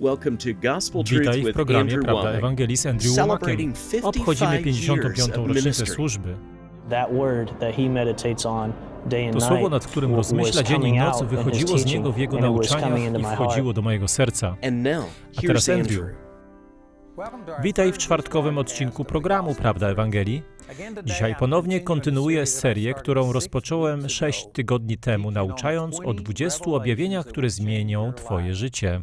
Welcome to Gospel Truth Witaj w with programie Andrew Prawda Womack. Ewangelii z Andrew Celebrating Womakiem. Obchodzimy 55 years 55. of rocznicę ministry. służby. That word that he meditates on day and To night słowo, nad którym rozmyśla dzień i coming noc, wychodziło z niego w jego nauczaniach into i my wchodziło heart. do mojego serca. And now, A teraz. Andrew. Witaj w czwartkowym odcinku programu Prawda Ewangelii. Dzisiaj ponownie kontynuuję serię, którą rozpocząłem sześć tygodni temu, nauczając o 20 objawieniach, które zmienią Twoje życie.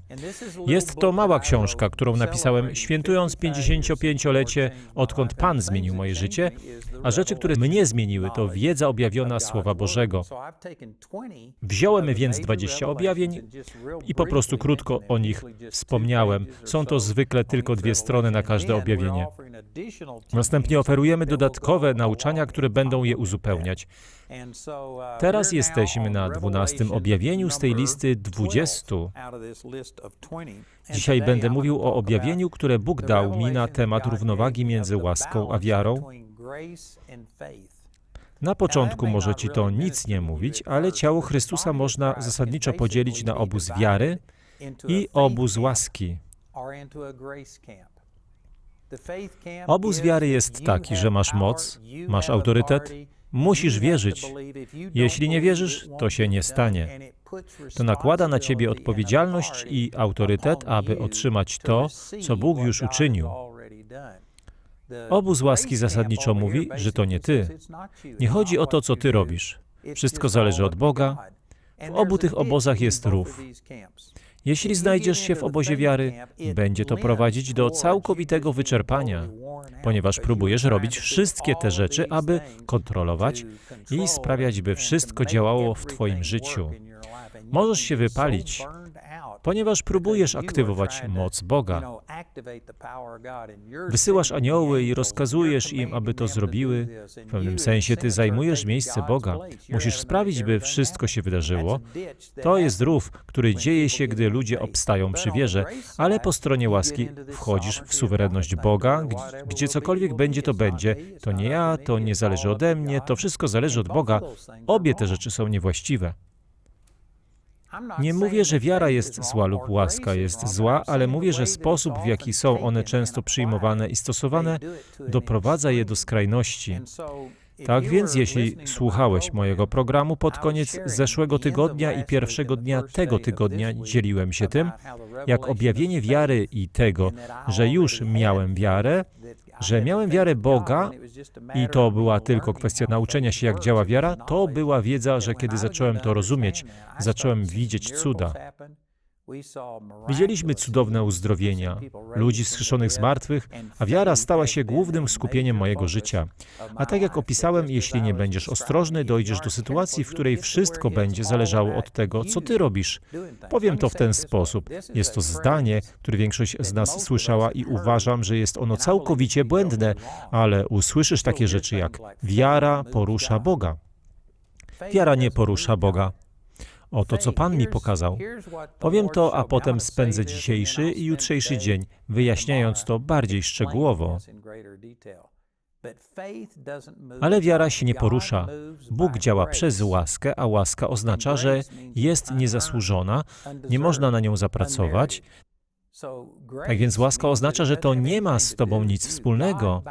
Jest to mała książka, którą napisałem świętując 55-lecie, odkąd Pan zmienił moje życie, a rzeczy, które mnie zmieniły, to wiedza objawiona Słowa Bożego. Wziąłem więc 20 objawień i po prostu krótko o nich wspomniałem. Są to zwykle tylko dwie strony na każde objawienie. Następnie oferujemy dodatkowe nauczania, które będą je uzupełniać. Teraz jesteśmy na 12 objawieniu z tej listy 20. Dzisiaj będę mówił o objawieniu, które Bóg dał mi na temat równowagi między łaską a wiarą. Na początku może ci to nic nie mówić, ale ciało Chrystusa można zasadniczo podzielić na obóz wiary i obóz łaski. Obóz wiary jest taki, że masz moc, masz autorytet, musisz wierzyć. Jeśli nie wierzysz, to się nie stanie. To nakłada na ciebie odpowiedzialność i autorytet, aby otrzymać to, co Bóg już uczynił. Obóz łaski zasadniczo mówi, że to nie ty. Nie chodzi o to, co ty robisz. Wszystko zależy od Boga. W obu tych obozach jest rów. Jeśli znajdziesz się w obozie wiary, będzie to prowadzić do całkowitego wyczerpania, ponieważ próbujesz robić wszystkie te rzeczy, aby kontrolować i sprawiać, by wszystko działało w Twoim życiu. Możesz się wypalić, ponieważ próbujesz aktywować moc Boga. Wysyłasz anioły i rozkazujesz im, aby to zrobiły. W pewnym sensie ty zajmujesz miejsce Boga. Musisz sprawić, by wszystko się wydarzyło. To jest rów, który dzieje się, gdy ludzie obstają przy wierze, ale po stronie łaski wchodzisz w suwerenność Boga, gdzie, cokolwiek będzie, to będzie. To nie ja, to nie zależy ode mnie, to wszystko zależy od Boga. Obie te rzeczy są niewłaściwe. Nie mówię, że wiara jest zła lub łaska jest zła, ale mówię, że sposób, w jaki są one często przyjmowane i stosowane, doprowadza je do skrajności. Tak więc, jeśli słuchałeś mojego programu pod koniec zeszłego tygodnia i pierwszego dnia tego tygodnia dzieliłem się tym, jak objawienie wiary i tego, że już miałem wiarę, że miałem wiarę Boga i to była tylko kwestia nauczenia się, jak działa wiara, to była wiedza, że kiedy zacząłem to rozumieć, zacząłem widzieć cuda. Widzieliśmy cudowne uzdrowienia, ludzi wskrzeszonych z martwych, a wiara stała się głównym skupieniem mojego życia. A tak jak opisałem, jeśli nie będziesz ostrożny, dojdziesz do sytuacji, w której wszystko będzie zależało od tego, co ty robisz. Powiem to w ten sposób. Jest to zdanie, które większość z nas słyszała i uważam, że jest ono całkowicie błędne, ale usłyszysz takie rzeczy jak wiara porusza Boga. Wiara nie porusza Boga. Oto, co Pan mi pokazał. Powiem to, a potem spędzę dzisiejszy i jutrzejszy dzień, wyjaśniając to bardziej szczegółowo. Ale wiara się nie porusza. Bóg działa przez łaskę, a łaska oznacza, że jest niezasłużona, nie można na nią zapracować. Tak więc łaska oznacza, że to nie ma z Tobą nic wspólnego.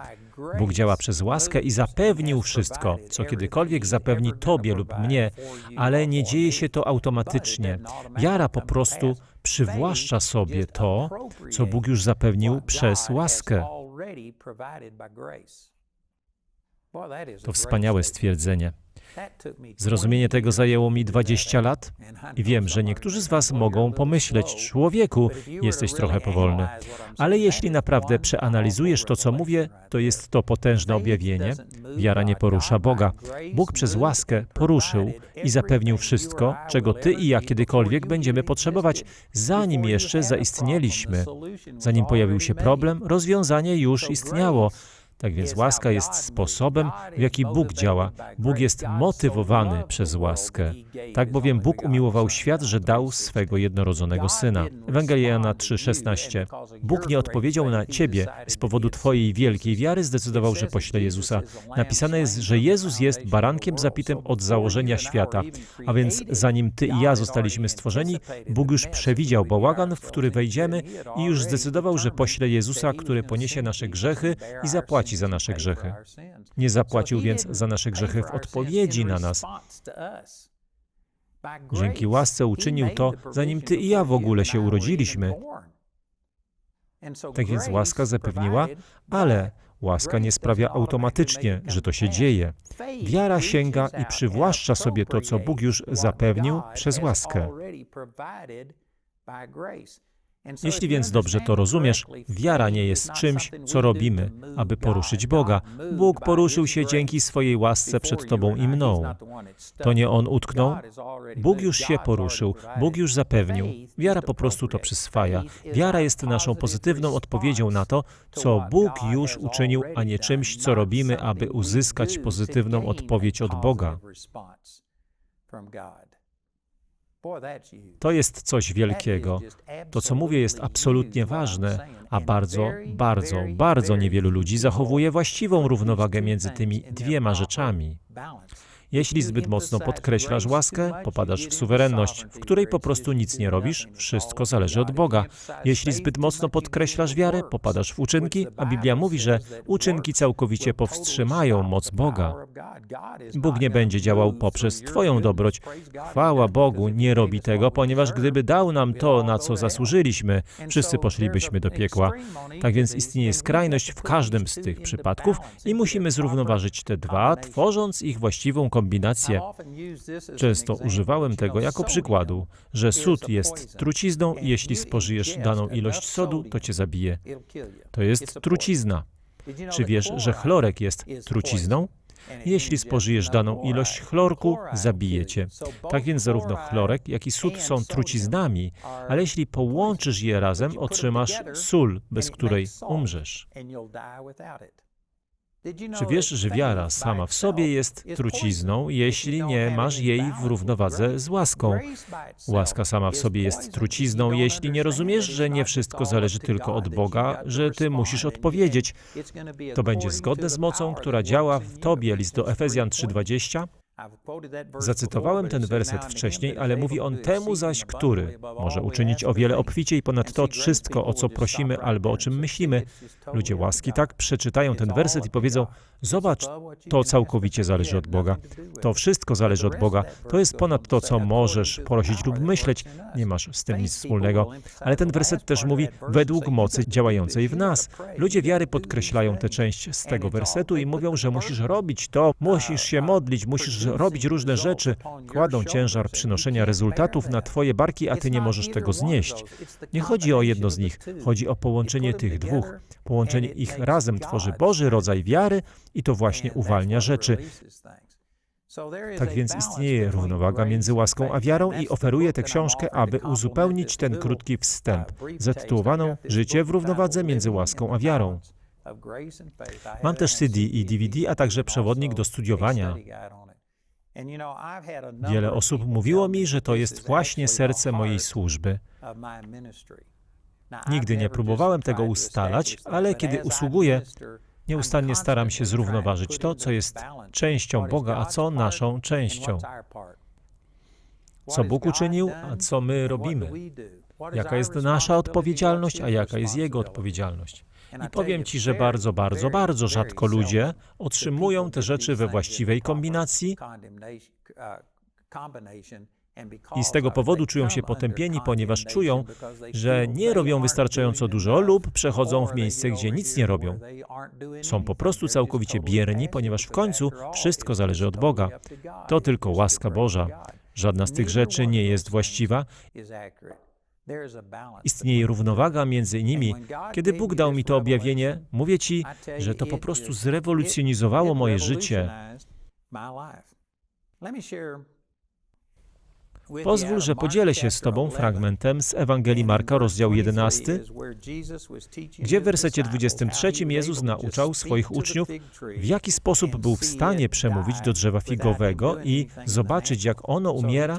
Bóg działa przez łaskę i zapewnił wszystko, co kiedykolwiek zapewni Tobie lub mnie, ale nie dzieje się to automatycznie. Wiara po prostu przywłaszcza sobie to, co Bóg już zapewnił przez łaskę. To wspaniałe stwierdzenie. Zrozumienie tego zajęło mi 20 lat i wiem, że niektórzy z Was mogą pomyśleć, człowieku, jesteś trochę powolny. Ale jeśli naprawdę przeanalizujesz to, co mówię, to jest to potężne objawienie. Wiara nie porusza Boga. Bóg przez łaskę poruszył i zapewnił wszystko, czego Ty i ja kiedykolwiek będziemy potrzebować, zanim jeszcze zaistnieliśmy. Zanim pojawił się problem, rozwiązanie już istniało. Tak więc łaska jest sposobem, w jaki Bóg działa. Bóg jest motywowany przez łaskę. Tak bowiem Bóg umiłował świat, że dał swego jednorodzonego Syna. Ewangelia Jana 3,16. Bóg nie odpowiedział na ciebie z powodu twojej wielkiej wiary zdecydował, że pośle Jezusa. Napisane jest, że Jezus jest barankiem zapitym od założenia świata. A więc zanim ty i ja zostaliśmy stworzeni, Bóg już przewidział bałagan, w który wejdziemy i już zdecydował, że pośle Jezusa, który poniesie nasze grzechy i zapłaci za nasze grzechy. Nie zapłacił więc za nasze grzechy w odpowiedzi na nas. Dzięki łasce uczynił to, zanim ty i ja w ogóle się urodziliśmy. Tak więc łaska zapewniła, ale łaska nie sprawia automatycznie, że to się dzieje. Wiara sięga i przywłaszcza sobie to, co Bóg już zapewnił przez łaskę. Jeśli więc dobrze to rozumiesz, wiara nie jest czymś, co robimy, aby poruszyć Boga. Bóg poruszył się dzięki swojej łasce przed Tobą i mną. To nie On utknął? Bóg już się poruszył, Bóg już zapewnił. Wiara po prostu to przyswaja. Wiara jest naszą pozytywną odpowiedzią na to, co Bóg już uczynił, a nie czymś, co robimy, aby uzyskać pozytywną odpowiedź od Boga. To jest coś wielkiego. To, co mówię, jest absolutnie ważne, a bardzo, bardzo, bardzo niewielu ludzi zachowuje właściwą równowagę między tymi dwiema rzeczami. Jeśli zbyt mocno podkreślasz łaskę, popadasz w suwerenność, w której po prostu nic nie robisz, wszystko zależy od Boga. Jeśli zbyt mocno podkreślasz wiarę, popadasz w uczynki, a Biblia mówi, że uczynki całkowicie powstrzymają moc Boga. Bóg nie będzie działał poprzez Twoją dobroć. Chwała Bogu nie robi tego, ponieważ gdyby dał nam to, na co zasłużyliśmy, wszyscy poszlibyśmy do piekła. Tak więc istnieje skrajność w każdym z tych przypadków i musimy zrównoważyć te dwa, tworząc ich właściwą kombinację. Często używałem tego jako przykładu, że sód jest trucizną i jeśli spożyjesz daną ilość sodu, to cię zabije. To jest trucizna. Czy wiesz, że chlorek jest trucizną? Jeśli spożyjesz daną ilość chlorku, zabije cię. Tak więc zarówno chlorek, jak i sód są truciznami, ale jeśli połączysz je razem, otrzymasz sól, bez której umrzesz. Czy wiesz, że wiara sama w sobie jest trucizną, jeśli nie masz jej w równowadze z łaską? Łaska sama w sobie jest trucizną, jeśli nie rozumiesz, że nie wszystko zależy tylko od Boga, że ty musisz odpowiedzieć. To będzie zgodne z mocą, która działa w tobie. List do Efezjan 3:20. Zacytowałem ten werset wcześniej, ale mówi on temu zaś, który może uczynić o wiele obficiej ponad to wszystko, o co prosimy albo o czym myślimy. Ludzie łaski tak przeczytają ten werset i powiedzą: Zobacz, to całkowicie zależy od Boga. To wszystko zależy od Boga. To jest ponad to, co możesz prosić lub myśleć. Nie masz z tym nic wspólnego. Ale ten werset też mówi: według mocy działającej w nas. Ludzie wiary podkreślają tę część z tego wersetu i mówią, że musisz robić to, musisz się modlić, musisz robić różne rzeczy, kładą ciężar przynoszenia rezultatów na Twoje barki, a Ty nie możesz tego znieść. Nie chodzi o jedno z nich, chodzi o połączenie tych dwóch. Połączenie ich razem tworzy Boży rodzaj wiary i to właśnie uwalnia rzeczy. Tak więc istnieje równowaga między łaską a wiarą i oferuję tę książkę, aby uzupełnić ten krótki wstęp, zatytułowaną Życie w równowadze między łaską a wiarą. Mam też CD i DVD, a także przewodnik do studiowania. Wiele osób mówiło mi, że to jest właśnie serce mojej służby. Nigdy nie próbowałem tego ustalać, ale kiedy usługuję, nieustannie staram się zrównoważyć to, co jest częścią Boga, a co naszą częścią. Co Bóg uczynił, a co my robimy. Jaka jest nasza odpowiedzialność, a jaka jest Jego odpowiedzialność. I powiem Ci, że bardzo, bardzo, bardzo rzadko ludzie otrzymują te rzeczy we właściwej kombinacji i z tego powodu czują się potępieni, ponieważ czują, że nie robią wystarczająco dużo lub przechodzą w miejsce, gdzie nic nie robią. Są po prostu całkowicie bierni, ponieważ w końcu wszystko zależy od Boga. To tylko łaska Boża. Żadna z tych rzeczy nie jest właściwa. Istnieje równowaga między nimi. Kiedy Bóg dał mi to objawienie, mówię Ci, że to po prostu zrewolucjonizowało moje życie. Pozwól, że podzielę się z Tobą fragmentem z Ewangelii Marka, rozdział 11, gdzie w wersecie 23 Jezus nauczał swoich uczniów, w jaki sposób był w stanie przemówić do drzewa figowego i zobaczyć, jak ono umiera,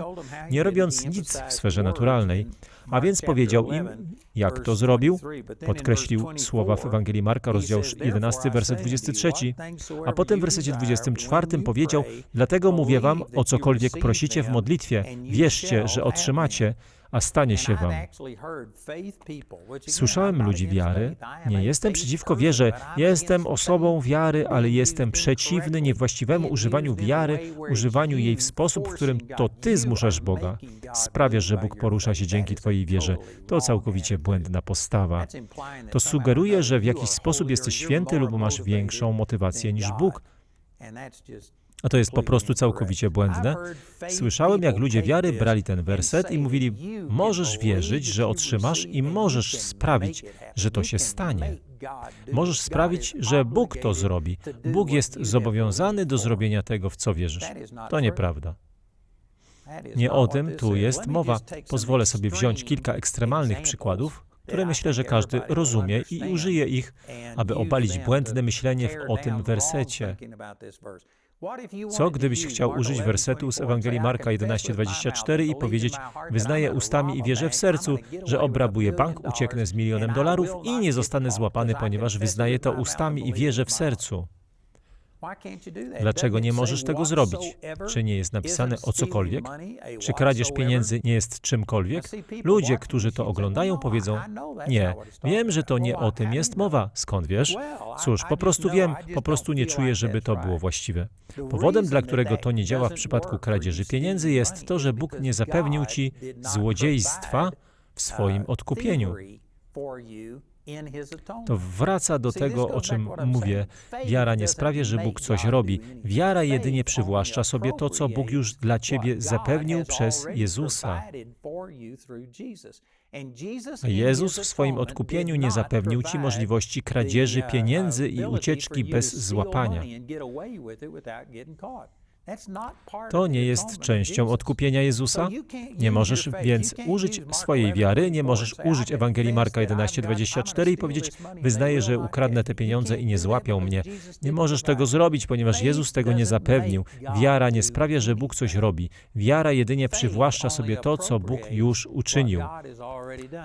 nie robiąc nic w sferze naturalnej. A więc powiedział im, jak to zrobił. Podkreślił słowa w Ewangelii Marka, rozdział 11, werset 23. A potem w wersecie 24 powiedział, dlatego mówię wam, o cokolwiek prosicie w modlitwie, wierzcie, że otrzymacie, a stanie się wam. Słyszałem ludzi wiary. Nie jestem przeciwko wierze. Jestem osobą wiary, ale jestem przeciwny niewłaściwemu używaniu wiary, używaniu jej w sposób, w którym to ty zmuszasz Boga. Sprawiasz, że Bóg porusza się dzięki twojej wierze. To całkowicie błędna postawa. To sugeruje, że w jakiś sposób jesteś święty lub masz większą motywację niż Bóg. A to jest po prostu całkowicie błędne. Słyszałem, jak ludzie wiary brali ten werset i mówili: Możesz wierzyć, że otrzymasz, i możesz sprawić, że to się stanie. Możesz sprawić, że Bóg to zrobi. Bóg jest zobowiązany do zrobienia tego, w co wierzysz. To nieprawda. Nie o tym tu jest mowa. Pozwolę sobie wziąć kilka ekstremalnych przykładów, które myślę, że każdy rozumie i użyje ich, aby obalić błędne myślenie w o tym wersecie. Co gdybyś chciał użyć wersetu z Ewangelii Marka 11:24 i powiedzieć: Wyznaję ustami i wierzę w sercu, że obrabuję bank, ucieknę z milionem dolarów i nie zostanę złapany, ponieważ wyznaję to ustami i wierzę w sercu. Dlaczego nie możesz tego zrobić? Czy nie jest napisane o cokolwiek? Czy kradzież pieniędzy nie jest czymkolwiek? Ludzie, którzy to oglądają, powiedzą: Nie, wiem, że to nie o tym jest mowa. Skąd wiesz? Cóż, po prostu wiem, po prostu nie czuję, żeby to było właściwe. Powodem, dla którego to nie działa w przypadku kradzieży pieniędzy, jest to, że Bóg nie zapewnił ci złodziejstwa w swoim odkupieniu. To wraca do tego, o czym mówię. Wiara nie sprawia, że Bóg coś robi. Wiara jedynie przywłaszcza sobie to, co Bóg już dla ciebie zapewnił przez Jezusa. A Jezus w swoim odkupieniu nie zapewnił ci możliwości kradzieży pieniędzy i ucieczki bez złapania. To nie jest częścią odkupienia Jezusa. Nie możesz więc użyć swojej wiary, nie możesz użyć Ewangelii Marka 11:24 i powiedzieć: Wyznaję, że ukradnę te pieniądze i nie złapią mnie. Nie możesz tego zrobić, ponieważ Jezus tego nie zapewnił. Wiara nie sprawia, że Bóg coś robi. Wiara jedynie przywłaszcza sobie to, co Bóg już uczynił.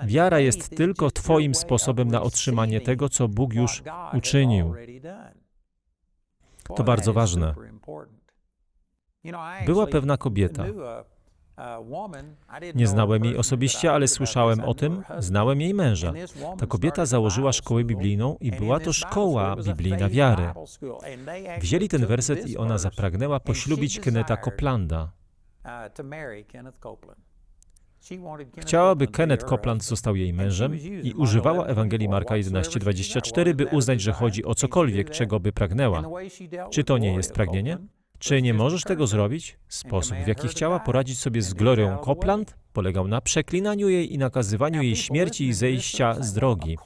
Wiara jest tylko Twoim sposobem na otrzymanie tego, co Bóg już uczynił. To bardzo ważne. Była pewna kobieta. Nie znałem jej osobiście, ale słyszałem o tym, znałem jej męża. Ta kobieta założyła szkołę biblijną i była to szkoła biblijna wiary. Wzięli ten werset i ona zapragnęła poślubić Kenneta Coplanda. Chciałaby Kenneth Copeland został jej mężem i używała Ewangelii Marka 11:24, by uznać, że chodzi o cokolwiek, czego by pragnęła. Czy to nie jest pragnienie? Czy nie możesz tego zrobić? Sposób, w jaki chciała poradzić sobie z Glorią Copland, polegał na przeklinaniu jej i nakazywaniu jej śmierci i zejścia z drogi.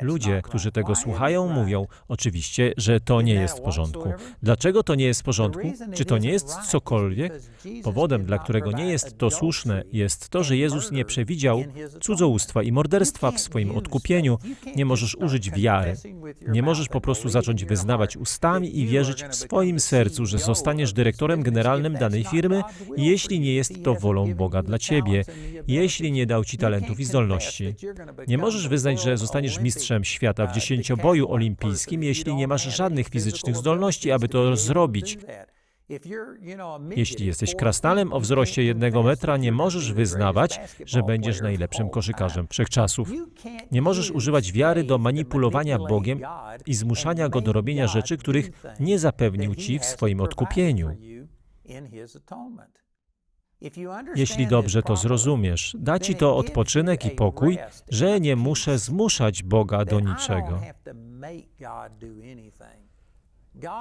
Ludzie, którzy tego słuchają, mówią oczywiście, że to nie jest w porządku. Dlaczego to nie jest w porządku? Czy to nie jest cokolwiek? Powodem, dla którego nie jest to słuszne, jest to, że Jezus nie przewidział cudzołóstwa i morderstwa w swoim odkupieniu. Nie możesz użyć wiary. Nie możesz po prostu zacząć wyznawać ustami i wierzyć w swoim sercu, że zostaniesz dyrektorem generalnym danej firmy, jeśli nie jest to wolą Boga dla ciebie jeśli nie dał ci talentów i zdolności. Nie możesz wyznać, że zostaniesz mistrzem świata w dziesięcioboju olimpijskim, jeśli nie masz żadnych fizycznych zdolności, aby to zrobić. Jeśli jesteś krasnalem o wzroście jednego metra, nie możesz wyznawać, że będziesz najlepszym koszykarzem wszechczasów. Nie możesz używać wiary do manipulowania Bogiem i zmuszania Go do robienia rzeczy, których nie zapewnił Ci w swoim odkupieniu. Jeśli dobrze to zrozumiesz, da ci to odpoczynek i pokój, że nie muszę zmuszać Boga do niczego.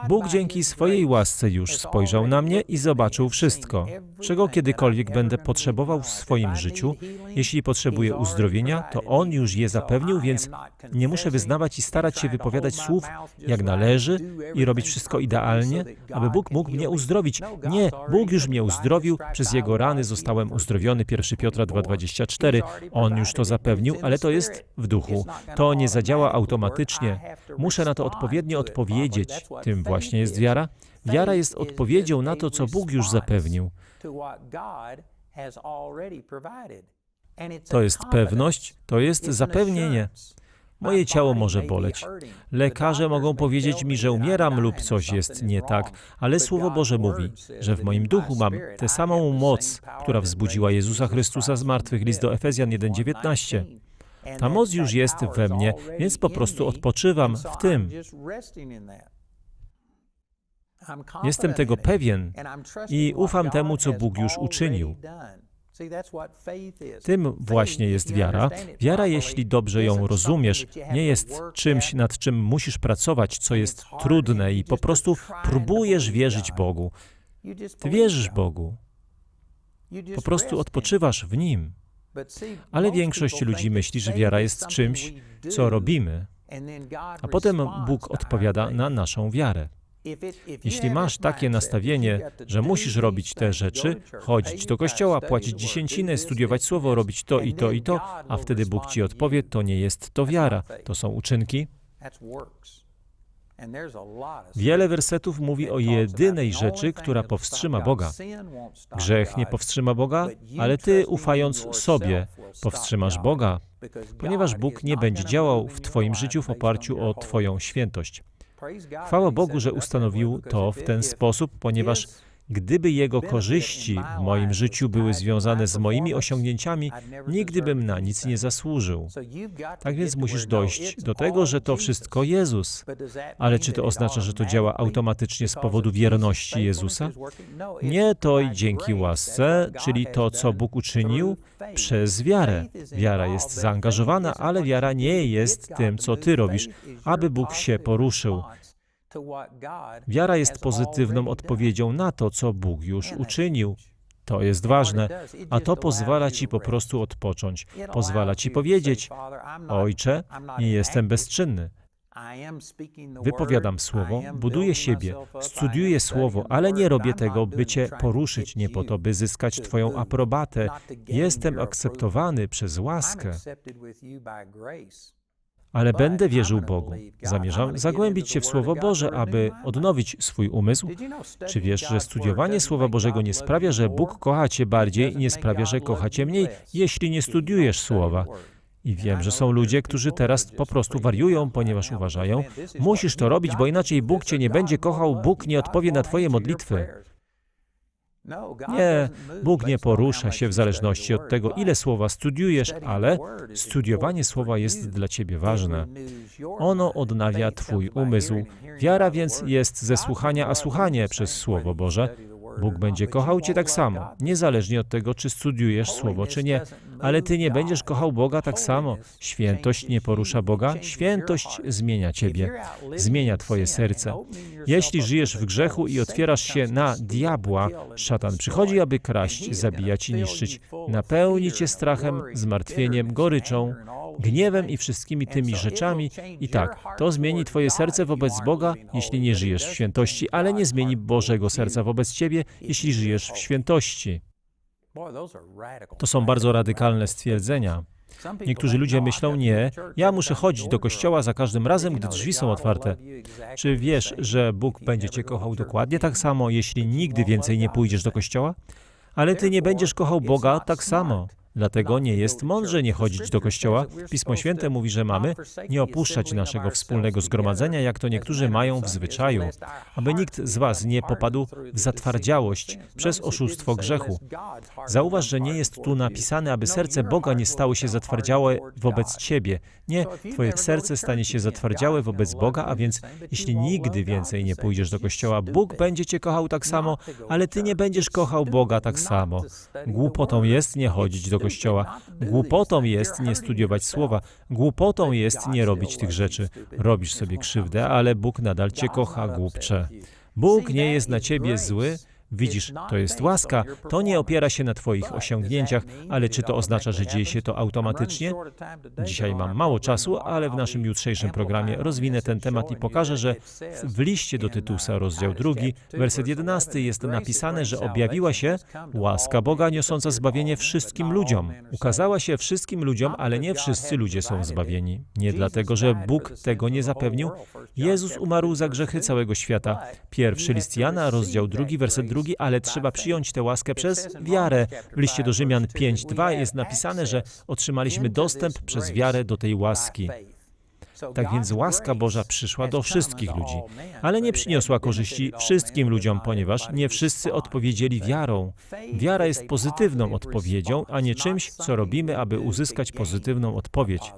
Bóg dzięki swojej łasce już spojrzał na mnie i zobaczył wszystko, czego kiedykolwiek będę potrzebował w swoim życiu. Jeśli potrzebuję uzdrowienia, to On już je zapewnił, więc nie muszę wyznawać i starać się wypowiadać słów jak należy i robić wszystko idealnie, aby Bóg mógł mnie uzdrowić. Nie, Bóg już mnie uzdrowił, przez Jego rany zostałem uzdrowiony. 1 Piotra 2,24. On już to zapewnił, ale to jest w duchu. To nie zadziała automatycznie. Muszę na to odpowiednio odpowiedzieć. Tym właśnie jest wiara. Wiara jest odpowiedzią na to, co Bóg już zapewnił. To jest pewność, to jest zapewnienie. Moje ciało może boleć. Lekarze mogą powiedzieć mi, że umieram lub coś jest nie tak, ale Słowo Boże mówi, że w moim duchu mam tę samą moc, która wzbudziła Jezusa Chrystusa z martwych. List do Efezjan 1,19. Ta moc już jest we mnie, więc po prostu odpoczywam w tym. Jestem tego pewien i ufam temu, co Bóg już uczynił. Tym właśnie jest wiara. Wiara, jeśli dobrze ją rozumiesz, nie jest czymś, nad czym musisz pracować, co jest trudne i po prostu próbujesz wierzyć Bogu. Ty wierzysz Bogu, po prostu odpoczywasz w Nim. Ale większość ludzi myśli, że wiara jest czymś, co robimy, a potem Bóg odpowiada na naszą wiarę. Jeśli masz takie nastawienie, że musisz robić te rzeczy, chodzić do kościoła, płacić dziesięcinę, studiować słowo, robić to i to i to, a wtedy Bóg ci odpowie, to nie jest to wiara, to są uczynki. Wiele wersetów mówi o jedynej rzeczy, która powstrzyma Boga. Grzech nie powstrzyma Boga, ale ty, ufając sobie, powstrzymasz Boga, ponieważ Bóg nie będzie działał w Twoim życiu w oparciu o Twoją świętość. Chwała Bogu, że ustanowił to w ten sposób, ponieważ gdyby Jego korzyści w moim życiu były związane z moimi osiągnięciami, nigdy bym na nic nie zasłużył. Tak więc musisz dojść do tego, że to wszystko Jezus. Ale czy to oznacza, że to działa automatycznie z powodu wierności Jezusa? Nie, to i dzięki łasce, czyli to, co Bóg uczynił przez wiarę. Wiara jest zaangażowana, ale wiara nie jest tym, co ty robisz, aby Bóg się poruszył. Wiara jest pozytywną odpowiedzią na to, co Bóg już uczynił. To jest ważne, a to pozwala ci po prostu odpocząć. Pozwala ci powiedzieć: Ojcze, nie jestem bezczynny. Wypowiadam słowo, buduję siebie, studiuję słowo, ale nie robię tego, by cię poruszyć, nie po to, by zyskać Twoją aprobatę. Jestem akceptowany przez łaskę, ale będę wierzył Bogu. Zamierzam zagłębić się w Słowo Boże, aby odnowić swój umysł. Czy wiesz, że studiowanie Słowa Bożego nie sprawia, że Bóg kocha cię bardziej i nie sprawia, że kocha cię mniej, jeśli nie studiujesz Słowa? I wiem, że są ludzie, którzy teraz po prostu wariują, ponieważ uważają, musisz to robić, bo inaczej Bóg cię nie będzie kochał, Bóg nie odpowie na twoje modlitwy. Nie, Bóg nie porusza się w zależności od tego, ile słowa studiujesz, ale studiowanie słowa jest dla ciebie ważne. Ono odnawia Twój umysł. Wiara więc jest ze słuchania, a słuchanie przez Słowo Boże. Bóg będzie kochał Cię tak samo, niezależnie od tego, czy studiujesz Słowo, czy nie. Ale Ty nie będziesz kochał Boga tak samo. Świętość nie porusza Boga, świętość zmienia Ciebie, zmienia Twoje serce. Jeśli żyjesz w grzechu i otwierasz się na diabła, szatan przychodzi, aby kraść, zabijać i niszczyć, napełni Cię strachem, zmartwieniem, goryczą, gniewem i wszystkimi tymi rzeczami. I tak, to zmieni Twoje serce wobec Boga, jeśli nie żyjesz w świętości, ale nie zmieni Bożego serca wobec Ciebie, jeśli żyjesz w świętości. To są bardzo radykalne stwierdzenia. Niektórzy ludzie myślą, nie, ja muszę chodzić do kościoła za każdym razem, gdy drzwi są otwarte. Czy wiesz, że Bóg będzie cię kochał dokładnie tak samo, jeśli nigdy więcej nie pójdziesz do kościoła? Ale ty nie będziesz kochał Boga tak samo. Dlatego nie jest mądrze nie chodzić do kościoła. Pismo Święte mówi, że mamy nie opuszczać naszego wspólnego zgromadzenia, jak to niektórzy mają w zwyczaju, aby nikt z was nie popadł w zatwardziałość przez oszustwo grzechu. Zauważ, że nie jest tu napisane, aby serce Boga nie stało się zatwardziałe wobec ciebie. Nie, twoje serce stanie się zatwardziałe wobec Boga, a więc jeśli nigdy więcej nie pójdziesz do kościoła, Bóg będzie cię kochał tak samo, ale ty nie będziesz kochał Boga tak samo. Głupotą jest nie chodzić do kościoła. Głupotą jest nie studiować słowa. Głupotą jest nie robić tych rzeczy. Robisz sobie krzywdę, ale Bóg nadal cię kocha, głupcze. Bóg nie jest na ciebie zły. Widzisz, to jest łaska, to nie opiera się na Twoich osiągnięciach, ale czy to oznacza, że dzieje się to automatycznie? Dzisiaj mam mało czasu, ale w naszym jutrzejszym programie rozwinę ten temat i pokażę, że w liście do Tytusa, rozdział 2, werset 11 jest napisane, że objawiła się łaska Boga niosąca zbawienie wszystkim ludziom. Ukazała się wszystkim ludziom, ale nie wszyscy ludzie są zbawieni. Nie dlatego, że Bóg tego nie zapewnił. Jezus umarł za grzechy całego świata. Pierwszy list Jana, rozdział 2, werset 2, ale trzeba przyjąć tę łaskę przez wiarę. W liście do Rzymian 5:2 jest napisane, że otrzymaliśmy dostęp przez wiarę do tej łaski. Tak więc łaska Boża przyszła do wszystkich ludzi, ale nie przyniosła korzyści wszystkim ludziom, ponieważ nie wszyscy odpowiedzieli wiarą. Wiara jest pozytywną odpowiedzią, a nie czymś, co robimy, aby uzyskać pozytywną odpowiedź.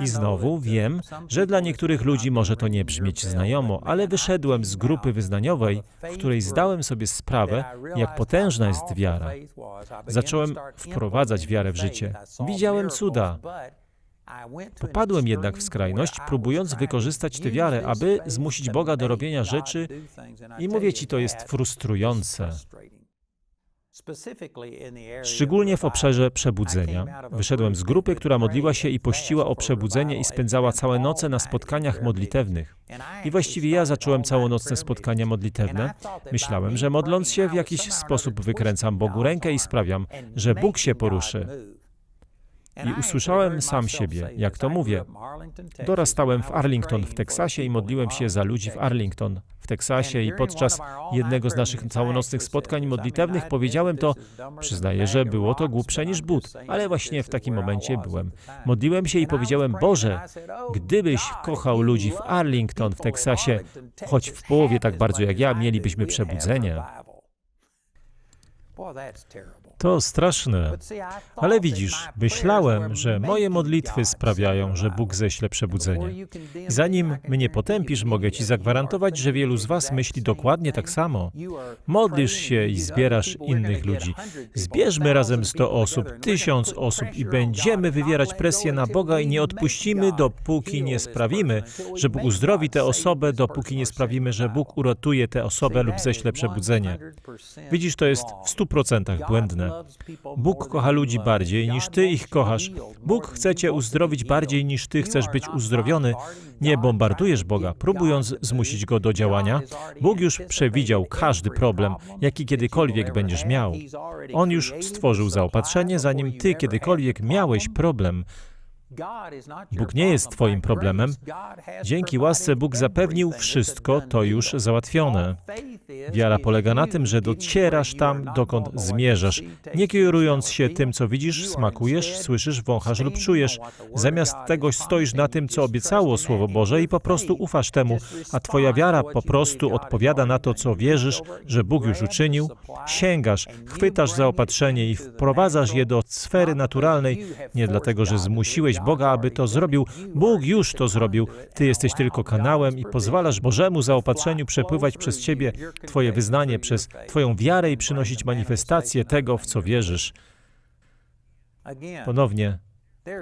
I znowu wiem, że dla niektórych ludzi może to nie brzmieć znajomo, ale wyszedłem z grupy wyznaniowej, w której zdałem sobie sprawę, jak potężna jest wiara. Zacząłem wprowadzać wiarę w życie. Widziałem cuda. Popadłem jednak w skrajność, próbując wykorzystać tę wiarę, aby zmusić Boga do robienia rzeczy i mówię ci, to jest frustrujące. Szczególnie w obszarze przebudzenia. Wyszedłem z grupy, która modliła się i pościła o przebudzenie i spędzała całe noce na spotkaniach modlitewnych. I właściwie ja zacząłem całonocne spotkania modlitewne. Myślałem, że modląc się w jakiś sposób wykręcam Bogu rękę i sprawiam, że Bóg się poruszy. I usłyszałem sam siebie, jak to mówię. Dorastałem w Arlington w Teksasie i modliłem się za ludzi w Arlington w Teksasie i podczas jednego z naszych całonocnych spotkań modlitewnych powiedziałem to, przyznaję, że było to głupsze niż but, ale właśnie w takim momencie byłem. Modliłem się i powiedziałem, Boże, gdybyś kochał ludzi w Arlington w Teksasie, choć w połowie tak bardzo jak ja, mielibyśmy przebudzenie. To straszne. Ale widzisz, myślałem, że moje modlitwy sprawiają, że Bóg ześle przebudzenie. Zanim mnie potępisz, mogę ci zagwarantować, że wielu z was myśli dokładnie tak samo. Modlisz się i zbierasz innych ludzi. Zbierzmy razem 100 osób, tysiąc osób i będziemy wywierać presję na Boga i nie odpuścimy, dopóki nie sprawimy, że Bóg uzdrowi tę osobę, dopóki nie sprawimy, że Bóg uratuje tę osobę lub ześle przebudzenie. Widzisz, to jest w stu procentach błędne. Bóg kocha ludzi bardziej niż ty ich kochasz. Bóg chce cię uzdrowić bardziej niż ty chcesz być uzdrowiony. Nie bombardujesz Boga, próbując zmusić go do działania. Bóg już przewidział każdy problem, jaki kiedykolwiek będziesz miał. On już stworzył zaopatrzenie, zanim ty kiedykolwiek miałeś problem. Bóg nie jest Twoim problemem. Dzięki łasce Bóg zapewnił wszystko, to już załatwione. Wiara polega na tym, że docierasz tam, dokąd zmierzasz, nie kierując się tym, co widzisz, smakujesz, słyszysz, wąchasz lub czujesz. Zamiast tego stoisz na tym, co obiecało Słowo Boże i po prostu ufasz temu, a Twoja wiara po prostu odpowiada na to, co wierzysz, że Bóg już uczynił. Sięgasz, chwytasz zaopatrzenie i wprowadzasz je do sfery naturalnej, nie dlatego, że zmusiłeś Boga, aby to zrobił. Bóg już to zrobił. Ty jesteś tylko kanałem i pozwalasz Bożemu zaopatrzeniu przepływać przez ciebie, Twoje wyznanie, przez Twoją wiarę i przynosić manifestację tego, w co wierzysz. Ponownie,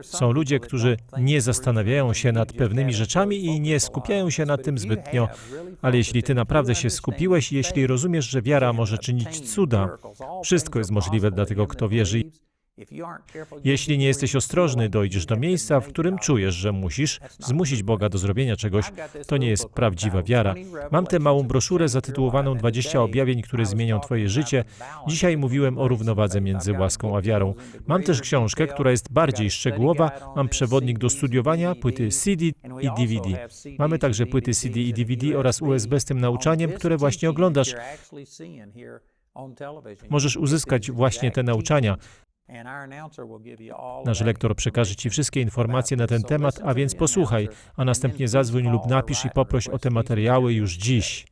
są ludzie, którzy nie zastanawiają się nad pewnymi rzeczami i nie skupiają się na tym zbytnio, ale jeśli ty naprawdę się skupiłeś, jeśli rozumiesz, że wiara może czynić cuda, wszystko jest możliwe dla tego, kto wierzy. Jeśli nie jesteś ostrożny, dojdziesz do miejsca, w którym czujesz, że musisz zmusić Boga do zrobienia czegoś. To nie jest prawdziwa wiara. Mam tę małą broszurę zatytułowaną 20 objawień, które zmienią Twoje życie. Dzisiaj mówiłem o równowadze między łaską a wiarą. Mam też książkę, która jest bardziej szczegółowa. Mam przewodnik do studiowania, płyty CD i DVD. Mamy także płyty CD i DVD oraz USB z tym nauczaniem, które właśnie oglądasz. Możesz uzyskać właśnie te nauczania. Nasz lektor przekaże Ci wszystkie informacje na ten temat, a więc posłuchaj, a następnie zadzwoń lub napisz i poproś o te materiały już dziś.